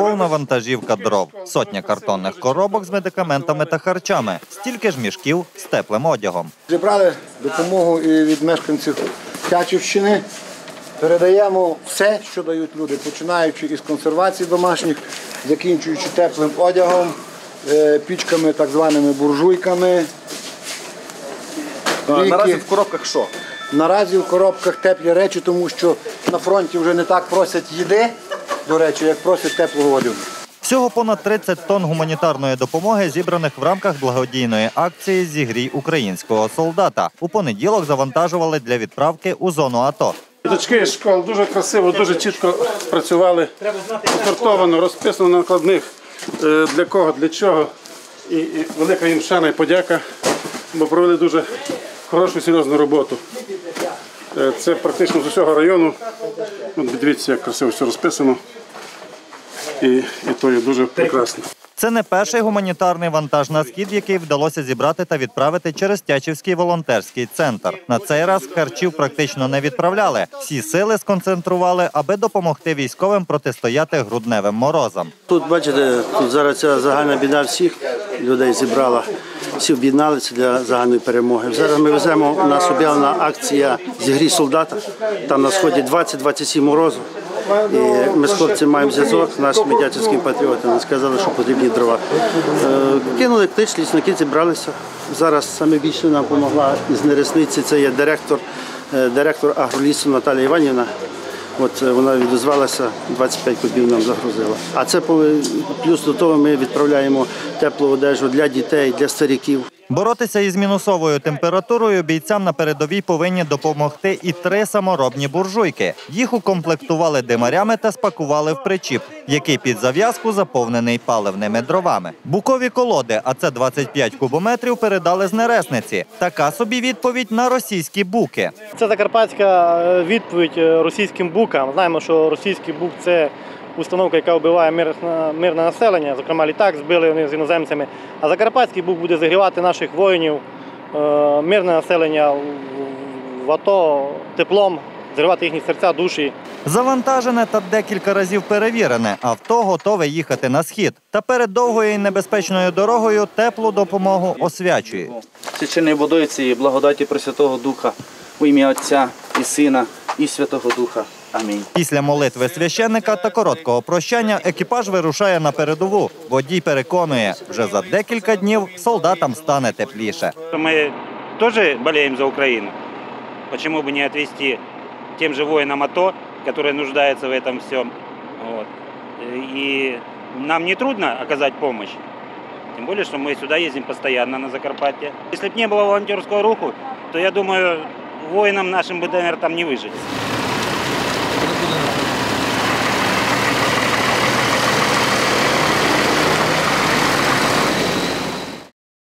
повна вантажівка дров, сотня картонних коробок з медикаментами та харчами, стільки ж мішків з теплим одягом. Зібрали допомогу і від мешканців Тячівщини. Передаємо все, що дають люди, починаючи із консервації домашніх, закінчуючи теплим одягом, е, пічками, так званими буржуйками. А, Ліки. Наразі в коробках що? Наразі в коробках теплі речі, тому що на фронті вже не так просять їди, до речі, як просять теплого одягу. Всього понад 30 тонн гуманітарної допомоги зібраних в рамках благодійної акції Зігрій українського солдата. У понеділок завантажували для відправки у зону АТО. Дочки школ дуже красиво, дуже чітко працювали, окартовано, розписано на накладних. Е, Для кого, для чого. І, і велика їм шана і подяка, бо провели дуже хорошу серйозну роботу. Е, Це практично з усього району. От дивіться, як красиво все розписано. І, і то є дуже прекрасно. Це не перший гуманітарний вантаж на схід, який вдалося зібрати та відправити через Тячівський волонтерський центр. На цей раз харчів практично не відправляли. Всі сили сконцентрували, аби допомогти військовим протистояти грудневим морозам. Тут бачите, тут зараз ця загальна біда всіх людей зібрала. Всі об'єдналися для загальної перемоги. Зараз ми веземо у нас об'явлена акція зігрій солдата. Там на сході 20-27 морозу. І ми з хлопцями маємо зв'язок з нашими дячівськими патріотами. Сказали, що потрібні дрова. Е, Кинули клич, лісники зібралися. Зараз саме більше нам допомогла із нересниці. Це є директор, е, директор агролісу Наталія Іванівна. От е, вона відозвалася, 25 кубів нам загрузила. А це плюс до того ми відправляємо теплу одежу для дітей, для стариків. Боротися із мінусовою температурою бійцям на передовій повинні допомогти і три саморобні буржуйки. Їх укомплектували димарями та спакували в причіп, який під зав'язку заповнений паливними дровами. Букові колоди, а це 25 кубометрів, передали з нересниці. Така собі відповідь на російські буки. Це закарпатська е, відповідь е, російським букам. Знаємо, що російський бук це установка, яка вбиває мирне, населення. Зокрема, літак збили вони з іноземцями. А закарпатський бук буде зігрівати наших воїнів, е, мирне населення в- АТО теплом, зігрівати їхні серця, душі. Завантажене та декілька разів перевірене. Авто готове їхати на схід. Та перед довгою і небезпечною дорогою теплу допомогу освячує. Свяченою водою цієї благодаті Пресвятого Духа у ім'я Отця і Сина і Святого Духа. Амінь. Після молитви священника та короткого прощання екіпаж вирушає на передову. Водій переконує, вже за декілька днів солдатам стане тепліше. Мы тоже болеем за Украину. Почему бы не отвести тем же воинам АТО, которые нуждаются в этом всем. Вот. И нам не трудно оказать помощь. Тем более, что мы сюда ездим постоянно на Закарпатье. Если бы не было волонтерского руху, то я думаю, воинам нашим бы, наверное, там не выжить.